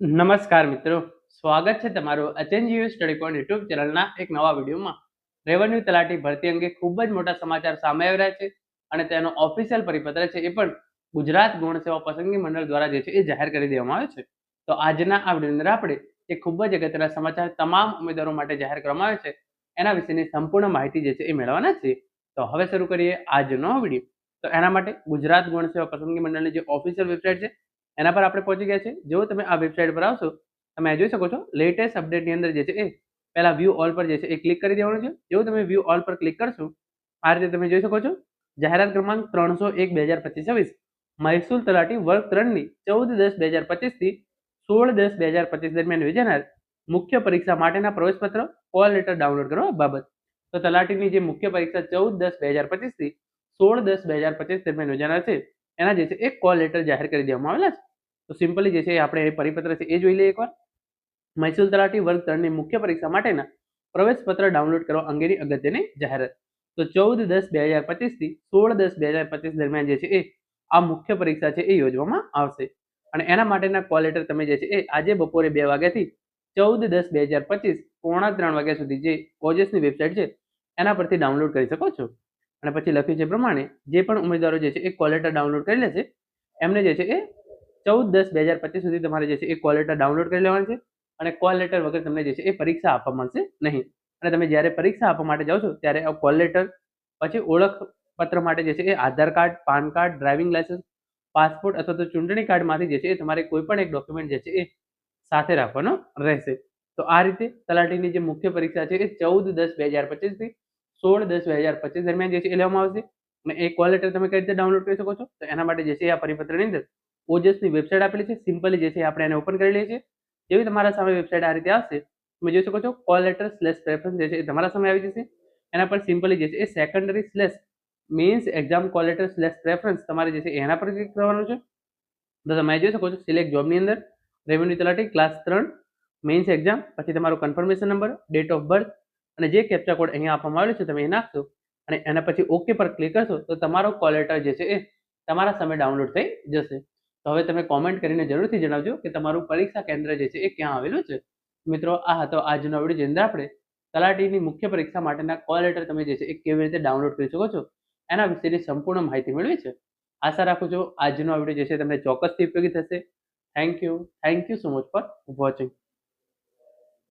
નમસ્કાર મિત્રો. સ્વાગત છે તમારું અચેન્જીયુ સ્ટડી પોઈન્ટ યુટ્યુબ ચેનલના એક નવા વિડીયોમાં. રેવન્યુ તલાટી ભરતી અંગે ખૂબ જ મોટા સમાચાર સામે આવી છે અને તેનો ઓફિશિયલ પરિપત્ર છે એ પણ ગુજરાત ગૌણ સેવા પસંદગી મંડળ દ્વારા જે છે એ જાહેર કરી દેવામાં આવ્યો છે. તો આજના આ વીડિયો અંદર આપણે એ ખૂબ જ અગત્યના સમાચાર તમામ ઉમેદવારો માટે જાહેર કરવામાં આવે છે. એના વિશેની સંપૂર્ણ માહિતી જે છે એ મેળવવાના છે. તો હવે શરૂ કરીએ આજનો વીડિયો. તો એના માટે ગુજરાત ગૌણ સેવા પસંદગી મંડળની જે ઓફિશિયલ વેબસાઇટ છે એના પર આપણે પહોંચી ગયા છે જો તમે આ વેબસાઇટ પર આવશો, તમે જોઈ શકો છો લેટેસ્ટ અપડેટની અંદર જે છે એ પહેલા વ્યૂ ઓલ પર જે છે એ ક્લિક કરી દેવાનું છે. જેવું તમે વ્યૂ ઓલ પર ક્લિક કરશો, આ રીતે તમે જોઈ શકો છો, જાહેરાત ક્રમાંક ત્રણસો એક બે હજાર પચીસ છવ્વીસ, મહેસૂલ તલાટી વર્ગ ત્રણની ચૌદ દસ બે હજાર પચીસથી સોળ દસ બે હજાર પચીસ દરમિયાન યોજાનાર મુખ્ય પરીક્ષા માટેના પ્રવેશપત્ર કોલ લેટર ડાઉનલોડ કરવા બાબત. તો તલાટીની જે મુખ્ય પરીક્ષા ચૌદ દસ બે હજાર પચીસથી સોળ દસ બે હજાર પચીસ દરમિયાન યોજાનાર છે. એના જે છે, એક કોલ લેટર જાહેર કરી દેવામાં આવેલા છે. તો સિમ્પલી જે છે એ આપણે એ પરિપત્ર છે, એ જોઈ લઈએ એકવાર. મહેસૂલ તલાટી વર્ગ ત્રણની મુખ્ય પરીક્ષા માટેના પ્રવેશપત્ર ડાઉનલોડ કરવા અંગેની અગત્યની જાહેરાત. તો ચૌદ દસ બે હજાર પચીસથી સોળ દસ બે હજાર પચીસ દરમિયાન જે છે, એ આ મુખ્ય પરીક્ષા છે, એ યોજવામાં આવશે. અને એના માટેના કોલ લેટર તમે જે છે, એ આજે બપોરે બે વાગ્યાથી ચૌદ દસ બે હજાર પચીસ, પોણા ત્રણ વાગ્યા સુધી જે ઓજસની વેબસાઇટ છે, એના પરથી ડાઉનલોડ કરી શકો છો. અને પછી લખ્યું છે પ્રમાણે જે પણ ઉમેદવારો જે છે એ કોલેટર ડાઉનલોડ કરી લેશે. એમને જે છે એ ચૌદ દસ બે હજાર પચીસ સુધી તમારે જે છે એ કોલ લેટર ડાઉનલોડ કરી લેવાનું છે અને કોલ લેટર વગર તમને જે છે એ પરીક્ષા આપવા મળશે નહીં. અને તમે જ્યારે પરીક્ષા આપવા માટે જાઓ છો ત્યારે આ કોલ લેટર પછી ઓળખપત્ર માટે જે છે એ Aadhaar card, PAN card, driving licence passport અથવા તો ચૂંટણી કાર્ડમાંથી જે છે એ તમારે કોઈ પણ એક ડોક્યુમેન્ટ જે છે એ સાથે રાખવાનો રહેશે. તો આ રીતે તલાટીની જે મુખ્ય પરીક્ષા છે એ ચૌદ દસ બે હજાર પચીસથી સોળ દસ બે હજાર પચીસ દરમિયાન જે છે એ લેવામાં આવશે. અને એ કોલ લેટર તમે કઈ રીતે ડાઉનલોડ કરી શકો છો? તો એના માટે જે છે આ પરિપત્રની અંદર ઓજસની વેબસાઇટ આપેલી છે. સિમ્પલી જે છે આપણે એને ઓપન કરી લઈએ છીએ. જેવી તમારા સામે વેબસાઇટ આ રીતે આવશે, તમે જોઈ શકો છો કોલ લેટર સ્લેશ પ્રેફરન્સ જે છે એ તમારા સામે આવી જશે. એના પર સિમ્પલી જે છે એ secondary slash means exam call letter slash preference તમારે જે છે એના પર ક્લિક કરવાનું છે. તો તમે જોઈ શકો છો સિલેક્ટ જોબની અંદર રેવન્યુ તલાટી ક્લાસ ત્રણ મેઇન્સ એક્ઝામ પછી તમારો confirmation number date of birth અને જે કેપ્ચા કોડ અહીંયા આપવામાં આવેલો છે, તમે એ નાખશો અને એના પછી ઓકે પર ક્લિક કરશો, તો તમારો કોલ લેટર જે છે એ તમારા સામે ડાઉનલોડ થઈ જશે. તો હવે તમે કોમેન્ટ કરીને જરૂરથી જણાવજો કે તમારું પરીક્ષા કેન્દ્ર જે છે એ ક્યાં આવેલું છે. મિત્રો, આ હતો આજનો વીડિયો જેની અંદર આપણે તલાટીની મુખ્ય પરીક્ષા માટેના કોલ લેટર તમે જે છે એ કેવી રીતે ડાઉનલોડ કરી શકો છો, એના વિશેની સંપૂર્ણ માહિતી મેળવી છે. આશા રાખું છું આજનો વીડિયો જે છે તમને ચોક્કસથી ઉપયોગી થશે. Thank you thank you so much for watching